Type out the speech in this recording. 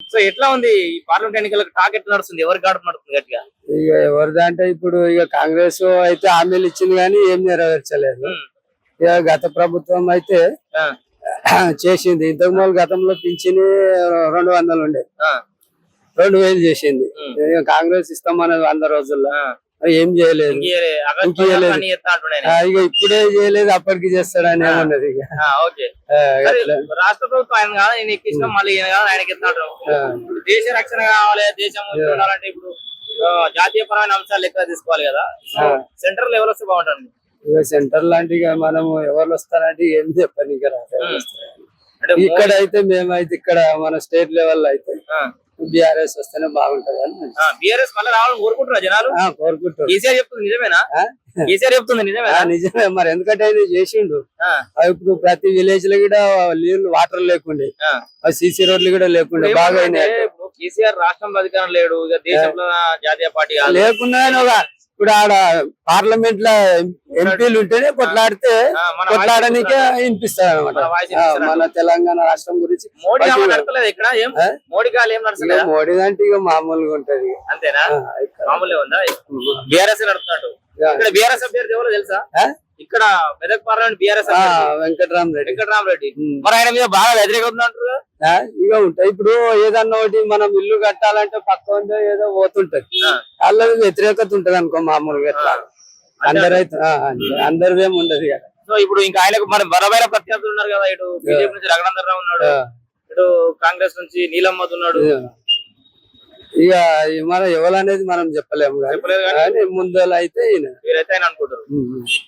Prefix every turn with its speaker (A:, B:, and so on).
A: So ఎట్లా ఉంది ఈ పార్లమెంట్ ఎన్నికలకు టాక్ ఎట్లా నడుస్తుంది? ఎవరికి గాడు నడుస్తుంది గట్టిగా?
B: ఇక ఎవరిది అంటే ఇప్పుడు ఇక కాంగ్రెస్ అయితే హామీలు ఇచ్చింది కానీ ఏం నెరవేర్చలేదు. ఇక గత ప్రభుత్వం అయితే చేసింది. ఇంతకు ముందు గతంలో పింఛని రెండు వందలు ఉండే.
A: ఆ,
B: రెండు వేలు చేసింది. కాంగ్రెస్ ఇస్తామన్నది వంద రోజుల్లో. ఏం చేయలేదు.
A: ఇంకే
B: ఇప్పుడే చేయలేదు అప్పటికి చేస్తాడని ఏమన్నది.
A: రాష్ట్ర ప్రభుత్వం ఆయన ఎక్కించిన మళ్ళీ ఆయనకి దేశ రక్షణ కావాలి దేశం ఉండాలంటే ఇప్పుడు జాతీయ పరమైన అంశాలు ఎక్కువ తీసుకోవాలి కదా. సో
B: ఆ.
A: సెంట్రల్ లెవెల్ వస్తే బాగుంటుంది.
B: ఇక సెంటర్ లాంటి మనము ఎవరు వస్తారంటే ఏం చెప్పని ఇక్కడ అయితే మేమైతే ఇక్కడ మన స్టేట్ లెవెల్ అయితే బిఆర్ఎస్ వస్తేనే బాగుంటది అని
A: బిఆర్ఎస్ మళ్ళీ రావాలని కోరుకుంటున్నారు జనాలు?
B: కోరుకుంటారు
A: కేసీఆర్ చెప్తుంది నిజమేనా? కేసీఆర్ చెప్తుంది
B: ఆ,
A: నిజమేనా
B: నిజమే. మరి ఎందుకంటే ఆయన చేసిండు. ఇప్పుడు ప్రతి విలేజ్లో కూడా నీళ్ళు వాటర్ లేకుండే. సీసీ రోడ్లు కూడా లేకుండే. బాగా
A: కేసీఆర్ రాష్ట్రంలో అధికారం లేడు. ఇక దేశంలో జాతీయ పార్టీ.
B: లేకుండా ఇప్పుడు ఆడ పార్లమెంట్లో ఎంపీలు ఉంటేనే కొట్లాడితే కొట్లాడనికే వినిపిస్తారు అనమాట.
A: మన
B: తెలంగాణ రాష్ట్రం గురించి
A: మోడీ ఇక్కడ? మోడీ కాలు ఏం
B: ఇక
A: నడుస్తలేదా
B: మోడీ అంటే ఇక మామూలుగా ఉంటది.
A: అంతేనా?
B: ఆ, ఇక్కడ.
A: మామూలే ఉందా? బీఆర్ఎస్ నడుస్తున్నట్టు
B: ఆ.
A: ఇక్కడ బీఆర్ఎస్ అభ్యర్థి ఎవరో తెలుసా? ఇక్కడ మెదక్ పార్లమెంట్ బీఆర్ఎస్
B: వెంకట్రామ్ రెడ్డి
A: వెంకటరామరెడ్డి.
B: ఉమ్.
A: మరి ఆయన మీద బాగా వ్యతిరేకం అంటారు?
B: ఇక ఉంటాయి. ఇప్పుడు ఏదన్నా ఒకటి మనం ఇల్లు కట్టాలంటే పక్క ఉందో ఏదో పోతుంటది. వాళ్ళది వ్యతిరేకత ఉంటది అనుకో మామూలుగా ఎట్లా? అందరైతే. అందరిదేం ఉండదు ఇక.
A: సో ఇప్పుడు ఇంకా ఆయనకు మన బలమైన ప్రత్యర్థులు ఉన్నారు కదా ఇటు బీజేపీ నుంచి రఘునందన్ రావు ఉన్నాడు ఇటు కాంగ్రెస్ నుంచి నీలమ్మద్ ఉన్నాడు.
B: ఇక మన ఎవరనేది మనం చెప్పలేము కానీ ముందల అయితే ఈయన.
A: మీరైతే ఆయన అనుకుంటారు.